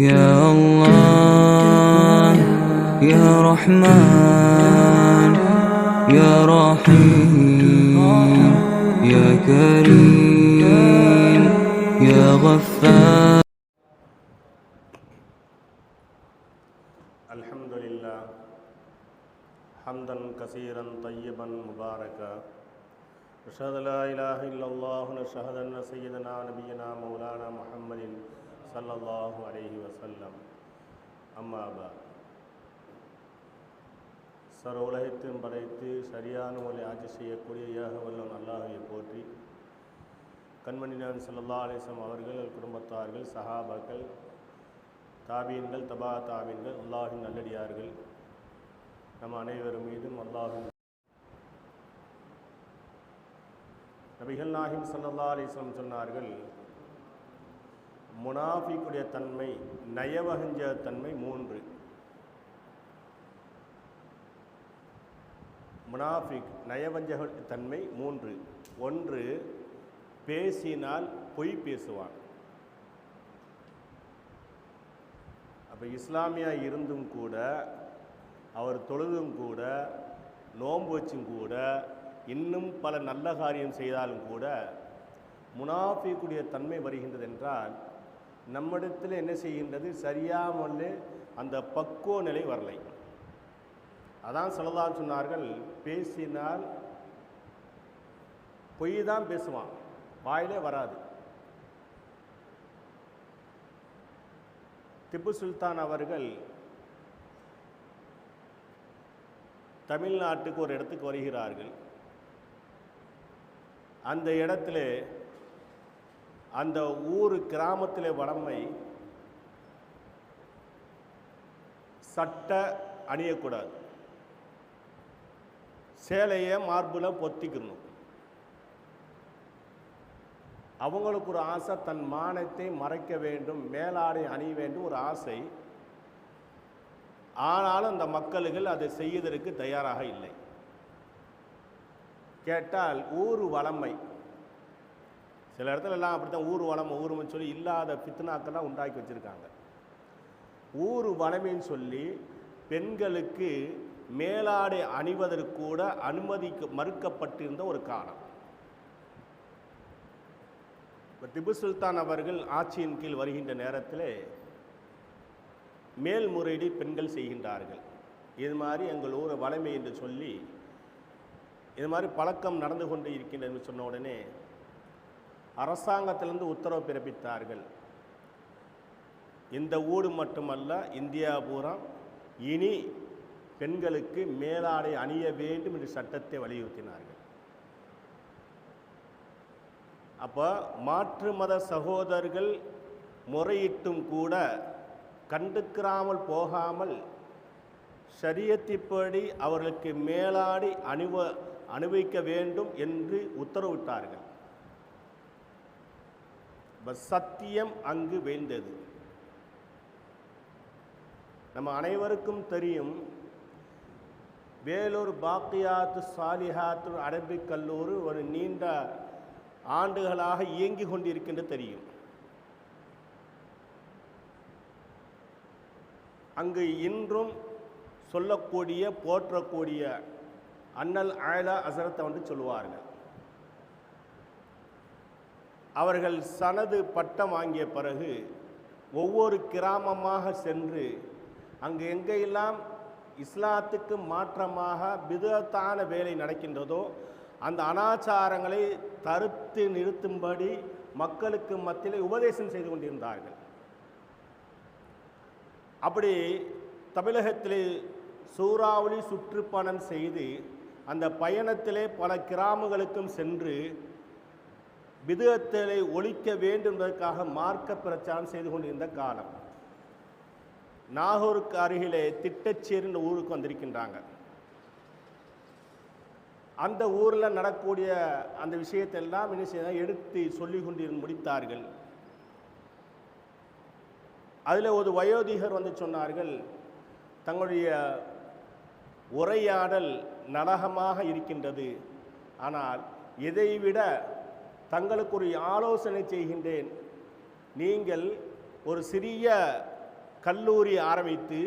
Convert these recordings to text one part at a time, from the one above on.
يا الله يا رحمن يا رحيم يا كريم يا غفار. الحمد لله حمدا كثيرا طيبا مباركا. نشهد لا إله إلا الله نشهد أن سيدنا نبينا مولانا محمد சல்லல்லாஹு அலஹி வசல்லம் அம்மாபா சர உலகத்தையும் படைத்து சரியான முறை ஆட்சி செய்யக்கூடிய ஏக வல்லம் அல்லாஹையை போற்றி கண்மணிநான் சல்லல்லா அலிஸ்லாம் அவர்கள் குடும்பத்தார்கள் சஹாபாக்கள் தாபீன்கள் தபா தாபீன்கள் அல்லாஹின் நல்லடியார்கள் நம் அனைவரும் மீதும் அல்லாஹின் நபிகள் நாகிம் சல்லல்லா அலிஸ்லாம் சொன்னார்கள் முனாஃபிக்குடைய தன்மை நயவகஞ்ச தன்மை மூன்று. முனாஃபிக் நயவஞ்சக தன்மை மூன்று. ஒன்று பேசினால் பொய் பேசுவான். அப்போ இஸ்லாமியா இருந்தும் கூட அவர் தொழுதும் கூட நோன்பு வச்சும் கூட இன்னும் பல நல்ல காரியம் செய்தாலும் கூட முனாஃபிக்குடைய தன்மை வருகின்றது என்றால் நம்மிடத்தில் என்ன செய்கின்றது? சரியாமல் அந்த பக்குவ நிலை வரலை. அதான் சொல்லலாம் சொன்னார்கள் பேசினால் பொய் தான் பேசுவான் வாயிலே வராது. திப்பு சுல்தான் அவர்கள் தமிழ்நாட்டுக்கு ஒரு இடத்துக்கு வருகிறார்கள். அந்த இடத்துல அந்த ஊர் கிராமத்தில் வடமை சட்டை அணியக்கூடாது. சேலையை மார்பில் பொத்திக்கணும். அவங்களுக்கு ஒரு ஆசை தன் மானத்தை மறைக்க வேண்டும் மேலாடை அணிய வேண்டும் ஒரு ஆசை. ஆனாலும் அந்த மக்களுகள் அதை செய்வதற்கு தயாராக இல்லை. கேட்டால் ஊர் வளமை. சில இடத்துல எல்லாம் அப்படித்தான் ஊர் வளம் ஊருன்னு சொல்லி இல்லாத பித்னாக்கெல்லாம் உண்டாக்கி வச்சுருக்காங்க. ஊர் வளமைன்னு சொல்லி பெண்களுக்கு மேலாடை அணிவதற்கு கூட அனுமதிக்க மறுக்கப்பட்டிருந்த ஒரு காலம். இப்போ திபு சுல்தான் அவர்கள் ஆட்சியின் கீழ் வருகின்ற நேரத்தில் மேல்முறையீடு பெண்கள் செய்கின்றார்கள். இது மாதிரி எங்கள் ஊரை வளமை என்று சொல்லி இது மாதிரி பழக்கம் நடந்து கொண்டு இருக்கின்றது சொன்ன உடனே அரசாங்கத்திலிருந்து உத்தரவு பிறப்பித்தார்கள். இந்த ஊடு மட்டுமல்ல இந்தியா பூரா இனி பெண்களுக்கு மேலாடை அணிய வேண்டும் என்று சட்டத்தை வலியுறுத்தினார்கள். அப்போ மாற்று மத சகோதரர்கள் முறையிட்டும் கூட கண்டுக்கிறாமல் போகாமல் சரியத்திப்படி அவர்களுக்கு மேலாடி அணிவ அணிவிக்க வேண்டும் என்று உத்தரவிட்டார்கள். சத்தியம் அங்கு வீழ்ந்தது. நம்ம அனைவருக்கும் தெரியும் வேலூர் பாக்கியாத்து சாலிஹாத்து அரபிக் கல்லூரி ஒரு நீண்ட ஆண்டுகளாக இயங்கி கொண்டிருக்கின்ற தெரியும். அங்கு இன்றும் சொல்லக்கூடிய போற்றக்கூடிய அண்ணல் ஆயலா அசரத்தை வந்து சொல்லுவார்கள். அவர்கள் சனது பட்டம் வாங்கிய பிறகு ஒவ்வொரு கிராமமாக சென்று அங்கு எங்கெல்லாம் இஸ்லாத்துக்கு மாற்றமாக விதத்தான வேலை நடக்கின்றதோ அந்த அனாச்சாரங்களை தடுத்து நிறுத்தும்படி மக்களுக்கு மத்தியில் உபதேசம் செய்து கொண்டிருந்தார்கள். அப்படி தமிழகத்திலே சூறாவளி சுற்றுப்பயணம் செய்து அந்த பயணத்திலே பல கிராமங்களுக்கும் சென்று விதத்தை ஒழிக்க வேண்டும் என்பதற்காக மார்க்க பிரச்சாரம் செய்து கொண்டிருந்த காலம். நாகூருக்கு அருகிலே திட்டச்சேரின்ற ஊருக்கு வந்திருக்கின்றாங்க. அந்த ஊரில் நடக்கக்கூடிய அந்த விஷயத்தை எல்லாம் என்ன செய்ய எடுத்து சொல்லி கொண்டு முடித்தார்கள். அதில் ஒரு வயோதிகர் வந்து சொன்னார்கள் தங்களுடைய உரையாடல் நரகமாக இருக்கின்றது. ஆனால் இதைவிட தங்களுக்கு ஒரு ஆலோசனை செய்கின்றேன். நீங்கள் ஒரு சிறிய கல்லூரி ஆரம்பித்து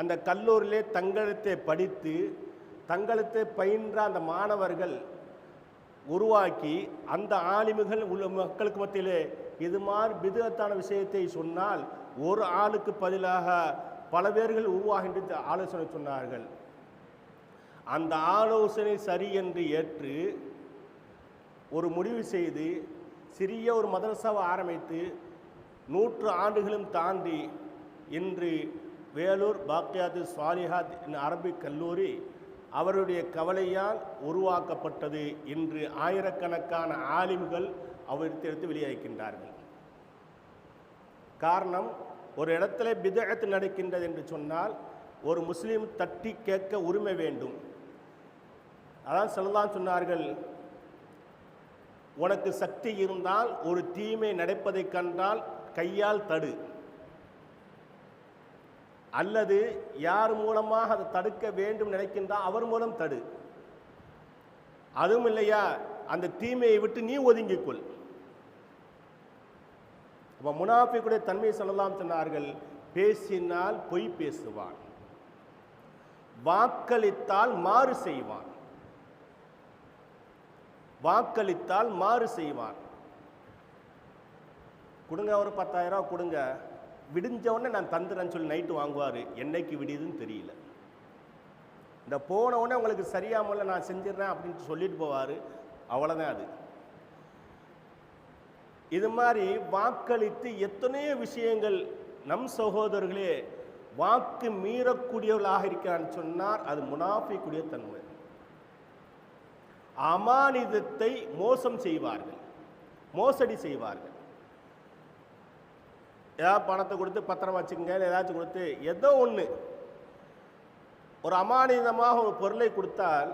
அந்த கல்லூரியிலே தங்களத்தை படித்து தங்களத்தை பயின்ற அந்த மாணவர்கள் உருவாக்கி அந்த ஆலிமுகள் உள்ள மக்களுக்கு மத்தியிலே இது மாதிரி விதத்தான விஷயத்தை சொன்னால் ஒரு ஆளுக்கு பதிலாக பல பேர்கள் உருவாகின்ற ஆலோசனை சொன்னார்கள். அந்த ஆலோசனை சரி என்று ஏற்று ஒரு முடிவு செய்து சிறிய ஒரு மதரசாவை ஆரம்பித்து நூற்று ஆண்டுகளும் தாண்டி இன்று வேலூர் பாக்யாத் சுவாலிஹாத் என்னும் அரபிக் கல்லூரி அவருடைய கவலையால் உருவாக்கப்பட்டது இன்று ஆயிரக்கணக்கான ஆலிம்கள் அவரிடத்திலிருந்து வெளியாகின்றார்கள் காரணம் ஒரு இடத்துல பிதகத்து நடக்கின்றது என்று சொன்னால் ஒரு முஸ்லீம் தட்டி கேட்க உரிமை வேண்டும். அதான் சொல்லலாம் சொன்னார்கள் உனக்கு சக்தி இருந்தால் ஒரு தீமை நடப்பதைக் கண்டால் கையால் தடு. அல்லது யார் மூலமாக அதை தடுக்க வேண்டும் நினைக்கின்றால் அவர் மூலம் தடு. அதுவும் இல்லையா? அந்த தீமையை விட்டு நீ ஒதுங்கிக்கொள் இப்போ முனாஃபிக்குடைய தன்மையை சொல்லலாம் சொன்னார்கள் பேசினால் பொய் பேசுவான். வாக்களித்தால் மாறு செய்வான். வாக்களித்தால் மாறு செய்வான். கொடுங்க ஒரு பத்தாயிரம் ரூபா கொடுங்க. விடிஞ்ச உடனே நான் தந்துறேன்னு சொல்லி நைட்டு வாங்குவார். என்னைக்கு விடியுதுன்னு தெரியல. இந்த போன உடனே உங்களுக்கு சரியாமல நான் செஞ்சிடறேன் அப்படின்னு சொல்லிட்டு போவார். அவ்வளோதான் அது. இது மாதிரி வாக்களித்து எத்தனையோ விஷயங்கள் நம் சகோதரர்களே வாக்கு மீறக்கூடியவர்களாக இருக்கிறான்னு சொன்னார் அது முனாஃபிக்கூடிய தன்மை. அமானிதத்தை மோசம் செய்வார்கள். மோசடி செய்வார்கள். ஏதாவது பணத்தை கொடுத்து பத்திரம் வச்சுக்கங்க இல்லை ஏதாச்சும் கொடுத்து ஏதோ ஒன்று ஒரு அமானிதமாக ஒரு பொருளை கொடுத்தால்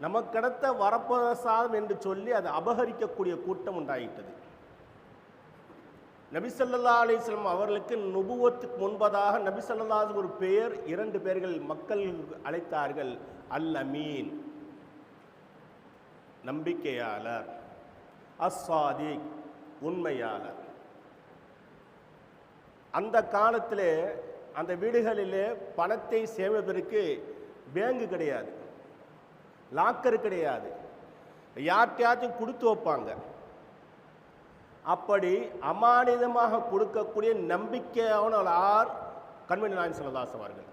நமக்கடுத்த வரப்பிரசாதம் என்று சொல்லி அதை அபகரிக்கக்கூடிய கூட்டம் உண்டாயிட்டது. நபிசல்லா அலிஸ்லாம் அவர்களுக்கு நுபுவத்துக்கு முன்பதாக நபிசல்லாவுக்கு ஒரு பெயர் இரண்டு பேர்கள் மக்கள் அழைத்தார்கள் அல் அமீன் நம்பிக்கையாளர் அசாதி உண்மையாளர் அந்த காலத்தில் அந்த வீடுகளிலே பணத்தை சேமிப்பதற்கு பேங்கு கிடையாது. லாக்கர் கிடையாது. யார்கிட்டயாச்சும் கொடுத்து வைப்பாங்க. அப்படி அமானிதமாக கொடுக்கக்கூடிய நம்பிக்கையான ஆர் கண்மணி நாயன் சிலதாஸ் அவர்கள்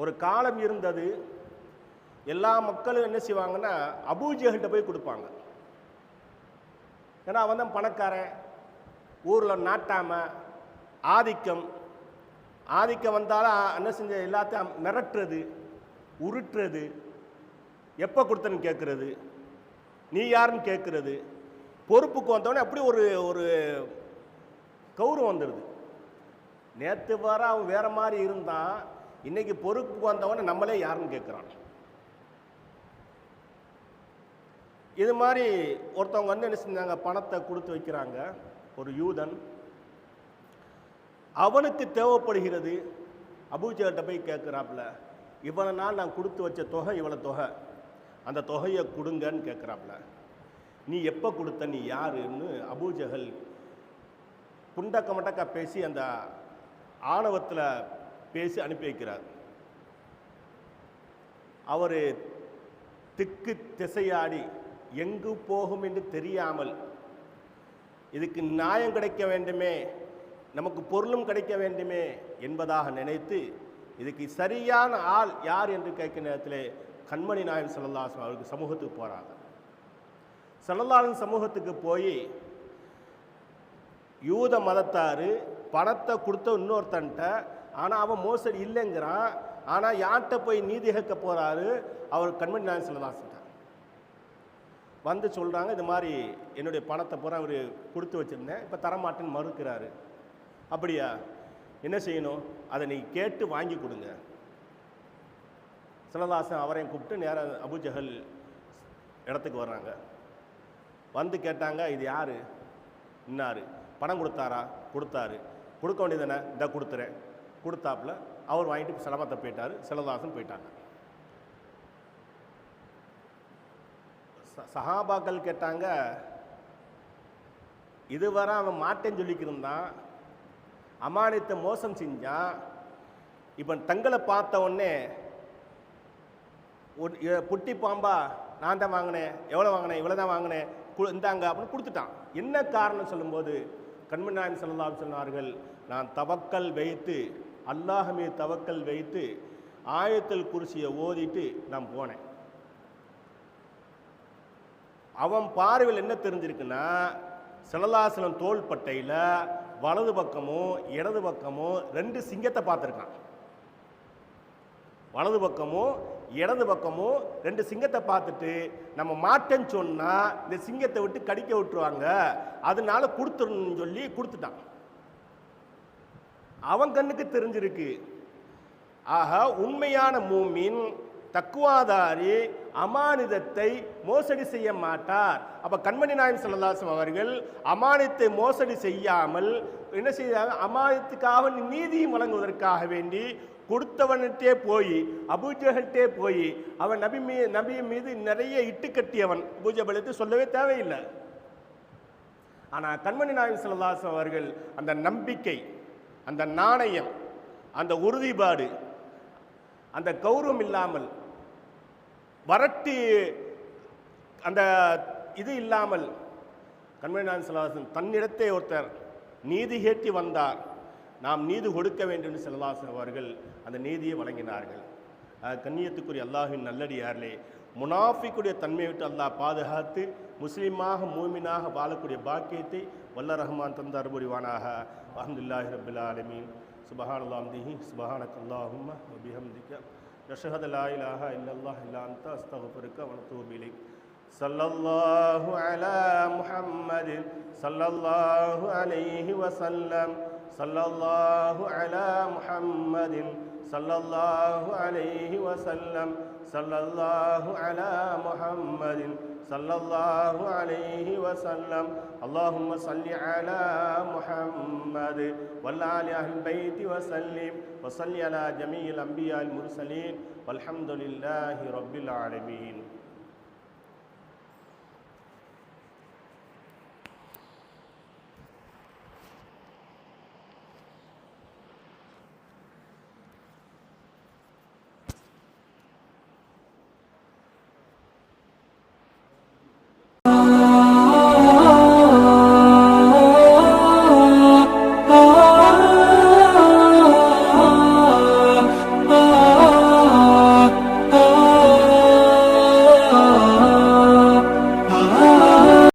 ஒரு காலம் இருந்தது எல்லா மக்களும் என்ன செய்வாங்கன்னா அபூஜகிட்ட போய் கொடுப்பாங்க. ஏன்னா அவன் தான் பணக்காரன். ஊரில் நாட்டாம ஆதிக்கம். ஆதிக்கம் வந்தாலும் என்ன செஞ்ச எல்லாத்தையும் மிரட்டுறது உருட்டுறது. எப்போ கொடுத்தன்னு கேட்குறது நீ யாருன்னு கேட்குறது பொறுப்புக்கு வந்தவொடனே அப்படி ஒரு ஒரு கௌரவம் வந்துடுது நேற்று வர அவன் வேறு மாதிரி இருந்தான். இன்றைக்கி பொறுப்புக்கு வந்தவொடனே நம்மளே யாருன்னு கேட்குறான் இது மாதிரி ஒருத்தவங்க வந்து என்ன செஞ்சாங்க? பணத்தை கொடுத்து வைக்கிறாங்க. ஒரு யூதன். அவனுக்கு தேவைப்படுகிறது. அபூஜர்கிட்ட போய் கேட்குறாப்புல இவ்வளோ நாள் நான் கொடுத்து வச்ச தொகை இவ்வளோ தொகை. அந்த தொகையை கொடுங்கன்னு கேட்குறாப்புல. நீ எப்போ கொடுத்த? நீ யாருன்னு? அபூஜகல் புண்டக்க மட்டக்கா பேசி அந்த ஆணவத்தில் பேசி அனுப்பி வைக்கிறார். அவர் திக்கு திசையாடி எங்கு போகும் என்று தெரியாமல் இதுக்கு நியாயம் கிடைக்க வேண்டுமே நமக்கு பொருளும் கிடைக்க வேண்டுமே என்பதாக நினைத்து இதுக்கு சரியான ஆள் யார் என்று கேட்கிற நேரத்தில் கண்மணி நாயன் சல்லல்லாஸ்லாம் அவருக்கு சமூகத்துக்கு போகிறாங்க சல்லல்லாஹன் சமூகத்துக்கு போய் யூத மதத்தார் பணத்தை கொடுத்த இன்னொருத்தன்ட்ட ஆனால் அவன் மோசடி இல்லைங்கிறான் ஆனால் யார்கிட்ட போய் நீதி கேட்க போகிறாரு அவர் கண்மணி நாயன் சல்லல்லாஸ்லாம் வந்து சொல்கிறாங்க இது மாதிரி என்னுடைய பணத்தை பூரா அவர் கொடுத்து வச்சுருந்தேன் இப்போ தரமாட்டேன்னு மறுக்கிறாரு. அப்படியா? என்ன செய்யணும்? அதை நீ கேட்டு வாங்கி கொடுங்க. சிலதாசன் அவரையும் கூப்பிட்டு நேராக அபுஜஹல் இடத்துக்கு வர்றாங்க. வந்து கேட்டாங்க இது யார்? இன்னார். பணம் கொடுத்தாரா? கொடுத்தாரு. கொடுக்க வேண்டியதானே இந்த கொடுத்துறேன். கொடுத்தாப்புல அவர் வாங்கிட்டு சிலமத்தை போயிட்டார். சிலதாசன் போயிட்டாங்க. சஹாபாக்கள் கேட்டாங்க இதுவரை அவன் மாட்டேன்னு சொல்லிக்கிருந்தான். அமானித்தை மோசம் செஞ்சான். இப்போ தங்களை பார்த்த உடனே புட்டி பாம்பா நான் தான் வாங்கினேன். எவ்வளோ வாங்கினேன்? இவ்வளோ தான் வாங்கினேன். கு- இந்தாங்க அப்படின்னு கொடுத்துட்டான். என்ன காரணம் சொல்லும்போது கண்மணி நாயம் சொல்லலாம் சொன்னார்கள் நான் தவக்கல் வைத்து அல்லாஹமே தவக்கல் வைத்து ஆயத்தல் குருசியை ஓதிட்டு நான் போனேன். அவன் பார்வையில் என்ன தெரிஞ்சிருக்குன்னா சிலலாசலம் தோள்பட்டையில் வலது பக்கமும் இடது பக்கமும் ரெண்டு சிங்கத்தை பார்த்துருக்கான். வலது பக்கமும் இடது பக்கமும் ரெண்டு சிங்கத்தை பார்த்துட்டு நம்ம மாட்டேன்னு சொன்னால் இந்த சிங்கத்தை விட்டு கடிக்க விட்டுருவாங்க. அதனால கொடுத்துருன்னு சொல்லி கொடுத்துட்டான். அவன் கண்ணுக்கு தெரிஞ்சிருக்கு. ஆக உண்மையான மூமின் தக்குவாதாரி அமானிதத்தை மோசடி செய்ய மாட்டார். அப்ப கண்மணி நாயம் செல்லதாசம் அவர்கள் அமானித்தை மோசடி செய்யாமல் என்ன செய்தாங்க அமானித்துக்காக நீதியும் வழங்குவதற்காக வேண்டி கொடுத்தவன்கிட்டே போய் அபூஜகல்கிட்டே போய் அவன் நபி மீ நபி மீது நிறைய இட்டு கட்டியவன். அபூஜபலத்தை சொல்லவே தேவையில்லை. ஆனால் கண்மணி நாயம் செல்லதாசம் அவர்கள் அந்த நம்பிக்கை அந்த நாணயம் அந்த உறுதிப்பாடு அந்த கௌரவம் இல்லாமல் வறட்டி அந்த இது இல்லாமல் கண்மணி நாயம் தன்னிடத்தை தன்னிடத்தே ஒருத்தர் நீதி கேட்டி வந்தார். நாம் நீதி கொடுக்க வேண்டும் என்று செல்லலாசன் அவர்கள் அந்த நீதியை வழங்கினார்கள். கண்ணியத்துக்குரிய அல்லாஹின் நல்லடியார்களே முனாஃபிக்குடைய தன்மையை விட்டு அல்லாஹ் பாதுகாத்து முஸ்லீமாக மூமினாக வாழக்கூடிய பாக்கியத்தை வல்ல ரஹ்மான் தந்த அருபுரிவானாக அஹமதுல்லாஹி ரபில் ஆலமீன். சுபஹான் அல்லாம்திஹி சுபஹானக் அல்லாஹும் வபிஹம்திக نشهد لا إله إلا الله إلا أنت أستغفرك ونتوب إليك. صلى الله على محمد صلى الله عليه وسلم. صلى الله على محمد صلى الله عليه وسلم. صلى الله على محمد صلى الله عليه وسلم. اللهم صل على محمد وعلى آل أهل البيت وسلم وصل على جميع الأنبياء المرسلين. والحمد لله رب العالمين.